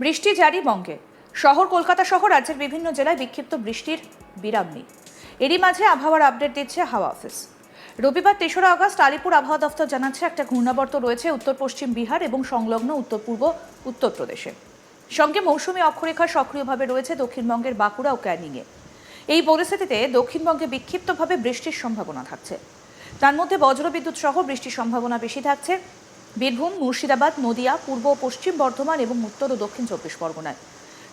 বৃষ্টি জারি বঙ্গে। শহর কলকাতা সহ রাজ্যের বিভিন্ন জেলায় বিক্ষিপ্ত বৃষ্টির বিরাম নেই। এরই মাঝে আবহাওয়ার আপডেট দিচ্ছে হাওয়া অফিস। রবিবার তেসরা আগস্ট আলিপুর আবহাওয়া দফতর জানাচ্ছে, একটা ঘূর্ণাবর্ত রয়েছে উত্তর পশ্চিম বিহার এবং সংলগ্ন উত্তর পূর্ব উত্তরপ্রদেশে সঙ্গে মৌসুমী অক্ষরেখা সক্রিয়ভাবে রয়েছে দক্ষিণবঙ্গের বাঁকুড়া ও ক্যানিংয়ে। এই পরিস্থিতিতে দক্ষিণবঙ্গে বিক্ষিপ্তভাবে বৃষ্টির সম্ভাবনা থাকছে। তার মধ্যে বজ্রবিদ্যুৎ সহ বৃষ্টির সম্ভাবনা বেশি থাকছে। বীরভূম, মুর্শিদাবাদ, নদিয়া, পূর্ব পশ্চিম বর্ধমান এবং উত্তর ও দক্ষিণ চব্বিশ পরগনায়।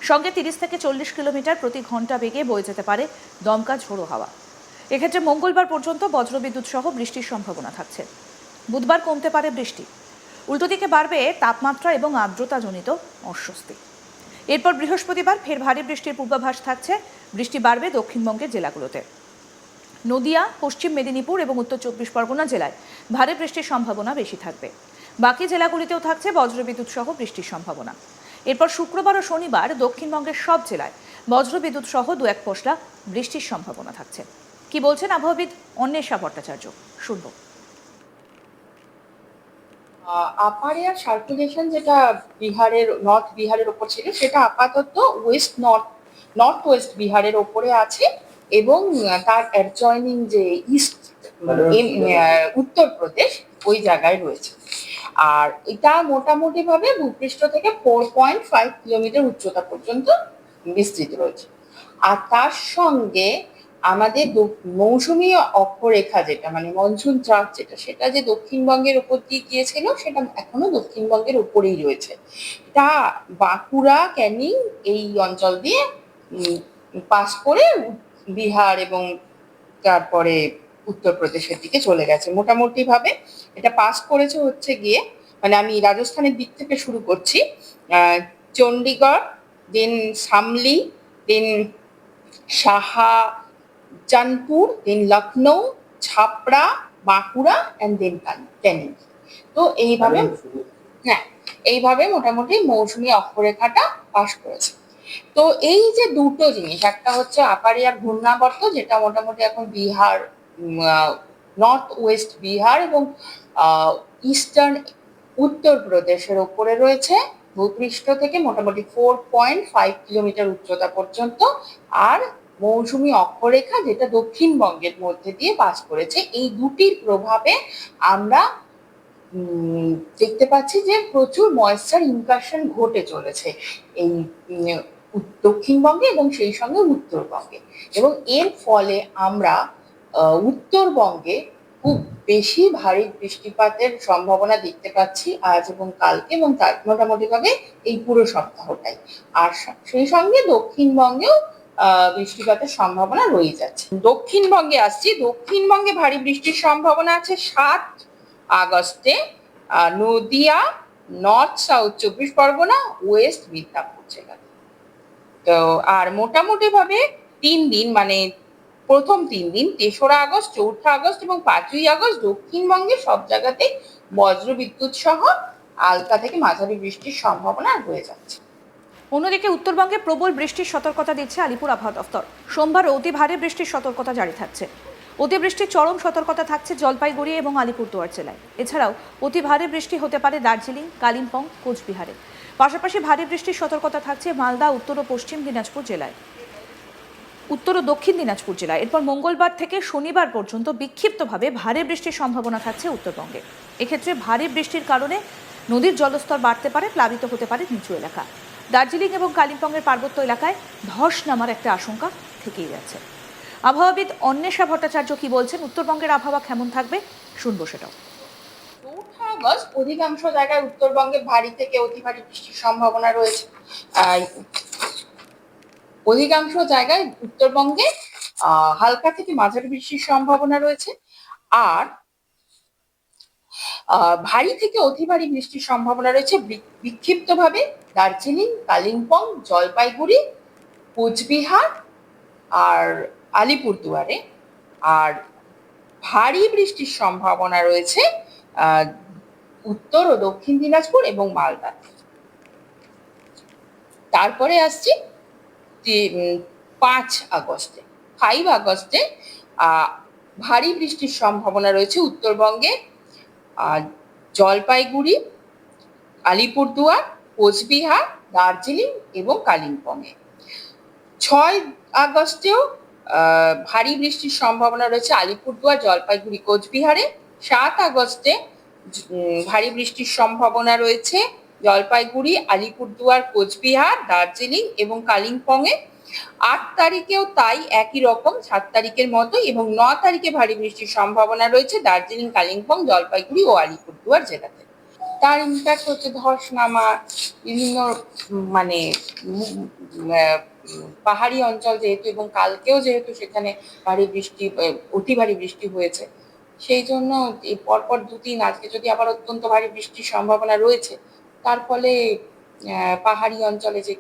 সঙ্গে তিরিশ থেকে চল্লিশ কিলোমিটার প্রতি ঘণ্টা বেগে বয়ে যেতে পারে দমকা ঝোড়ো হাওয়া। এক্ষেত্রে মঙ্গলবার পর্যন্ত বজ্রবিদ্যুৎ সহ বৃষ্টির সম্ভাবনা থাকছে। বুধবার কমতে পারে বৃষ্টি। উল্টো দিকে বাড়বে তাপমাত্রা এবং আর্দ্রতাজনিত অস্বস্তি। এরপর বৃহস্পতিবার ফের ভারী বৃষ্টির পূর্বাভাস থাকছে। বৃষ্টি বাড়বে দক্ষিণবঙ্গের জেলাগুলোতে। নদিয়া, পশ্চিম মেদিনীপুর এবং উত্তর চব্বিশ পরগনা জেলায় ভারী বৃষ্টির সম্ভাবনা বেশি থাকবে। বাকি জেলাগুলিতেও থাকছে বজ্রবিদ্যুৎ সহ বৃষ্টির সম্ভাবনা। এরপর শুক্রবার ও শনিবার দক্ষিণবঙ্গের সব জেলায় বজ্রবিদ্যুৎ সহ দু এক পশলা বৃষ্টির সম্ভাবনা থাকছে। কি বলছেন আবহাওয়াবিদ অন্বেষা ভট্টাচার্য? শুনব। আপার এয়ার সার্কুলেশন যেটা বিহারের, নর্থ বিহারের ওপর ছিল, সেটা আপাতত ওয়েস্ট নর্থ নর্থ ওয়েস্ট বিহারের ওপরে আছে এবং তার অ্যাডজয়নিং যে ইস্ট উত্তরপ্রদেশ ওই জায়গায় রয়েছে। আর এটা মোটামুটি ভাবে ভূপৃষ্ঠ থেকে ফোর পয়েন্ট ফাইভ কিলোমিটার উচ্চতা পর্যন্ত বিস্তৃত রয়েছে। আর তার সঙ্গে আমাদের মৌসুমী অক্ষরেখা যেটা মানে মনসুন চাপ যেটা, সেটা যে দক্ষিণবঙ্গের উপর দিয়ে গিয়েছিল, সেটা এখনও দক্ষিণবঙ্গের উপরেই রয়েছে। তা বাঁকুড়া ক্যানিং এই অঞ্চল দিয়ে পাস করে বিহার এবং তারপরে উত্তরপ্রদেশের দিকে চলে গেছে। মোটামুটি ভাবে এটা পাস করেছে হচ্ছে গিয়ে মানে আমি রাজস্থানের দিক থেকে শুরু করছি আহ, Chandigarh then Shamli then Shahjahanpur then Lucknow Chhapra Bankura and then Canning তো এইভাবে হ্যাঁ এইভাবে মোটামুটি মৌসুমী অক্ষরেখাটা পাশ করেছে। তো এই যে দুটো জিনিস একটা হচ্ছে আপারিয়ার ঘূর্ণাবর্ত যেটা মোটামুটি এখন বিহার নর্থ ওয়েস্ট বিহার এবং ইস্টার্ন উত্তরপ্রদেশের ওপরে রয়েছে। ভূপৃষ্ঠ থেকে মোটামুটি ফোর পয়েন্ট ফাইভ কিলোমিটার উচ্চতা পর্যন্ত। আর মৌসুমি অক্ষরেখা যেটা দক্ষিণবঙ্গের মধ্যে দিয়ে পাস করেছে, এই দুটির প্রভাবে আমরা দেখতে পাচ্ছি যে প্রচুর ময়েশ্চার ইনকাশন ঘটে চলেছে এই দক্ষিণবঙ্গে এবং সেই সঙ্গে উত্তরবঙ্গে। এবং এর ফলে আমরা উত্তরবঙ্গে খুব বেশি ভারী বৃষ্টিপাতের সম্ভাবনা দেখতে পাচ্ছি আজ এবং কালকে এবং তার মোটামুটি ভাবে এই পুরো সপ্তাহটাই। আর সেই সঙ্গে দক্ষিণবঙ্গেও বৃষ্টিপাতের সম্ভাবনা রয়ে যাচ্ছে। দক্ষিণবঙ্গে আসছি। দক্ষিণবঙ্গে ভারী বৃষ্টির সম্ভাবনা আছে সাত আগস্টে। নদিয়া, নর্থ সাউথ চব্বিশ পরগনা, ওয়েস্ট মিদনাপুর জেলাতে তো, আর মোটামুটি ভাবে তিন দিন মানে প্রথম তিন দিন তেসরা আগস্ট, চৌঠা আগস্ট এবং পাঁচই আগস্ট দক্ষিণবঙ্গে সব জায়গাতেই বজ্র বিদ্যুৎ সহ হালকা থেকে মাঝারি বৃষ্টির সম্ভাবনা রয়ে যাচ্ছে। অন্যদিকে উত্তরবঙ্গে প্রবল বৃষ্টির সতর্কতা দিচ্ছে আলিপুর আবহাওয়া দফতর। সোমবার অতি ভারী বৃষ্টির সতর্কতা জারি থাকছে। অতিবৃষ্টির চরম সতর্কতা থাকছে জলপাইগুড়ি এবং আলিপুরদুয়ার জেলায়। এছাড়াও অতি ভারী বৃষ্টি হতে পারে দার্জিলিং, কালিম্পং, কোচবিহারে। পাশাপাশি ভারী বৃষ্টির সতর্কতা থাকছে মালদা, উত্তর ও পশ্চিম দিনাজপুর জেলায়। উত্তর ও দক্ষিণ দিনাজপুর জেলায়। এরপর মঙ্গলবার থেকে শনিবার পর্যন্ত বিক্ষিপ্তভাবে ভারী বৃষ্টির সম্ভাবনা থাকছে উত্তরবঙ্গে। এক্ষেত্রে ভারী বৃষ্টির কারণে নদীর জলস্তর বাড়তে পারে, প্লাবিত হতে পারে নিচু এলাকা। দার্জিলিং এবং কালিম্পংয়ের পার্বত্য এলাকায় ধস নামার একটা আশঙ্কা থেকেই যাচ্ছে। আবহাওয়াবিদ অন্বেষা ভট্টাচার্য কি বলছেন? উত্তরবঙ্গের আবহাওয়া কেমন থাকবে? শুনব সেটাও। অধিকাংশ জায়গায় উত্তরবঙ্গে ভারী থেকে অতি ভারী বৃষ্টির সম্ভাবনা রয়েছে। অধিকাংশ জায়গায় উত্তরবঙ্গে হালকা থেকে মাঝারি বৃষ্টির সম্ভাবনা রয়েছে। আর ভারী থেকে অতি ভারী বৃষ্টির সম্ভাবনা রয়েছে বিক্ষিপ্তভাবে দার্জিলিং, কালিম্পং, জলপাইগুড়ি, কোচবিহার আর আলিপুরদুয়ারে। আর ভারী বৃষ্টির সম্ভাবনা রয়েছে উত্তর ও দক্ষিণ দিনাজপুর এবং মালদা। তারপরে আসছি পাঁচ আগস্টে ফাইভ আগস্টে ভারী বৃষ্টির সম্ভাবনা রয়েছে উত্তরবঙ্গে। জলপাইগুড়ি, আলিপুরদুয়ার, কোচবিহার, দার্জিলিং এবং কালিম্পংয়ে। ছয় আগস্টেও ভারী বৃষ্টির সম্ভাবনা রয়েছে আলিপুরদুয়ার, জলপাইগুড়ি, কোচবিহারে। সাত আগস্টে ভারী বৃষ্টির সম্ভাবনা রয়েছে জলপাইগুড়ি, আলিপুরদুয়ার, কোচবিহার, দার্জিলিং এবং কালিম্পংয়ে। আট তারিখেও তাই একই রকম, সাত তারিখের মতো এবং ন তারিখে ভারী বৃষ্টির সম্ভাবনা রয়েছে দার্জিলিং, কালিম্পং, জলপাইগুড়ি ও আলিপুরদুয়ার জেলাতে। তার ইম্প্যাক্ট হচ্ছে ধস নামা, বিভিন্ন মানে পাহাড়ি অঞ্চল যেহেতু এবং কালকেও যেহেতু সেখানে ভারী বৃষ্টি অতি ভারী বৃষ্টি হয়েছে। সেই জন্য পরপর দুদিন আজকে যদি আবার অত্যন্ত ভারী বৃষ্টির সম্ভাবনা রয়েছে তার ফলে পাহাড়ি অঞ্চলে যে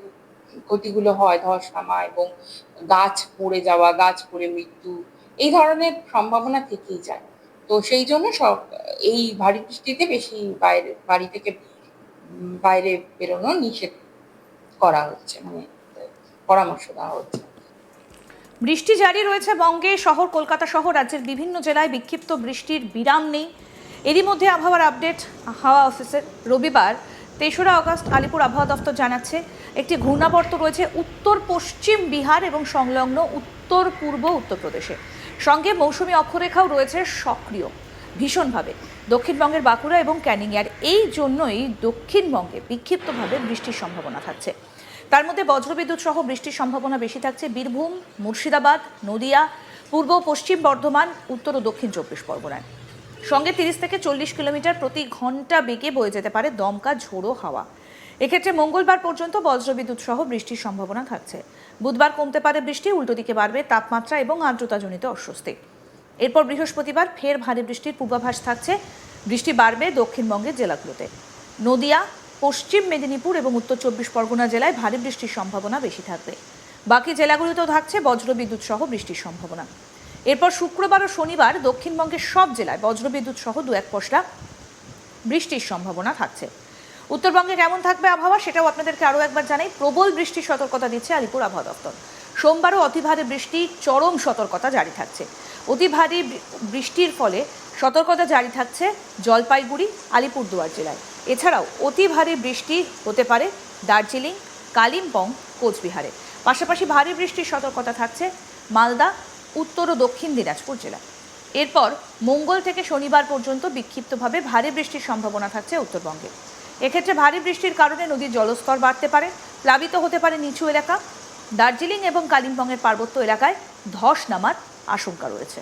ক্ষতিগুলো হয় ধস নামা এবং গাছ পড়ে যাওয়া, গাছ পড়ে মৃত্যু, এই ধরনের সম্ভাবনা থেকেই যায়। তো সেই জন্য সব, এই ভারী বৃষ্টিতে বেশি বাইরে, বাড়ি থেকে বাইরে বেরোনো নিষেধ করা হচ্ছে মানে পরামর্শ দেওয়া হচ্ছে। বৃষ্টি জারি রয়েছে বঙ্গে, শহর কলকাতা সহ রাজ্যের বিভিন্ন জেলায় বিক্ষিপ্ত বৃষ্টির বিরাম নেই। এরই মধ্যে আবহাওয়ার আপডেট হাওয়া অফিসের রবিবার। তেসরা আগস্ট আলিপুর আবহাওয়া দফতর জানাচ্ছে, একটি ঘূর্ণাবর্ত রয়েছে উত্তর পশ্চিম বিহার এবং সংলগ্ন উত্তর পূর্ব উত্তরপ্রদেশে সঙ্গে মৌসুমী অক্ষরেখাও রয়েছে সক্রিয়, ভীষণভাবে। দক্ষিণবঙ্গের বাঁকুড়া এবং ক্যানিং আর এই জন্যই দক্ষিণবঙ্গে বিক্ষিপ্তভাবে বৃষ্টির সম্ভাবনা থাকছে। তার মধ্যে বজ্রবিদ্যুৎ সহ বৃষ্টির সম্ভাবনা বেশি থাকছে বীরভূম, মুর্শিদাবাদ, নদিয়া, পূর্ব পশ্চিম বর্ধমান, উত্তর ও দক্ষিণ চব্বিশ পরগনায়। সঙ্গে তিরিশ থেকে চল্লিশ কিলোমিটার প্রতি ঘণ্টা বেগে বয়ে যেতে পারে দমকা ঝোড়ো হাওয়া। এক্ষেত্রে মঙ্গলবার পর্যন্ত বজ্রবিদ্যুৎ সহ বৃষ্টির সম্ভাবনা থাকছে। বুধবার কমতে পারে বৃষ্টি, উল্টো দিকে বাড়বে তাপমাত্রা এবং আর্দ্রতাজনিত অস্বস্তি। এরপর বৃহস্পতিবার ফের ভারী বৃষ্টির পূর্বাভাস থাকছে। বৃষ্টি বাড়বে দক্ষিণবঙ্গের জেলাগুলোতে। নদিয়া, পশ্চিম মেদিনীপুর এবং উত্তর চব্বিশ পরগনা জেলায় ভারী বৃষ্টির সম্ভাবনা বেশি থাকবে। বাকি জেলাগুলোতেও থাকছে বজ্রবিদ্যুৎ সহ বৃষ্টির সম্ভাবনা। এরপর শুক্রবার ও শনিবার দক্ষিণবঙ্গের সব জেলায় বজ্রবিদ্যুৎ সহ দু এক পশলা বৃষ্টির সম্ভাবনা থাকছে। উত্তরবঙ্গে কেমন থাকবে আবহাওয়া সেটাও আপনাদেরকে আরও একবার জানাই। প্রবল বৃষ্টির সতর্কতা দিচ্ছে আলিপুর আবহাওয়া দপ্তর। সোমবারও অতি ভারী বৃষ্টি, চরম সতর্কতা জারি থাকছে। অতি ভারী বৃষ্টির ফলে সতর্কতা জারি থাকছে জলপাইগুড়ি, আলিপুরদুয়ার জেলায়। এছাড়াও অতি ভারী বৃষ্টি হতে পারে দার্জিলিং, কালিম্পং, কোচবিহারে। পাশাপাশি ভারী বৃষ্টির সতর্কতা থাকছে মালদা উত্তর ও দক্ষিণ দিনাজপুর জেলা। এরপর মঙ্গল থেকে শনিবার পর্যন্ত বিক্ষিপ্তভাবে ভারী বৃষ্টির সম্ভাবনা থাকছে উত্তরবঙ্গে। এক্ষেত্রে ভারী বৃষ্টির কারণে নদীর জলস্তর বাড়তে পারে, প্লাবিত হতে পারে নিচু এলাকা। দার্জিলিং এবং কালিম্পংয়ের পার্বত্য এলাকায় ধস নামার আশঙ্কা রয়েছে।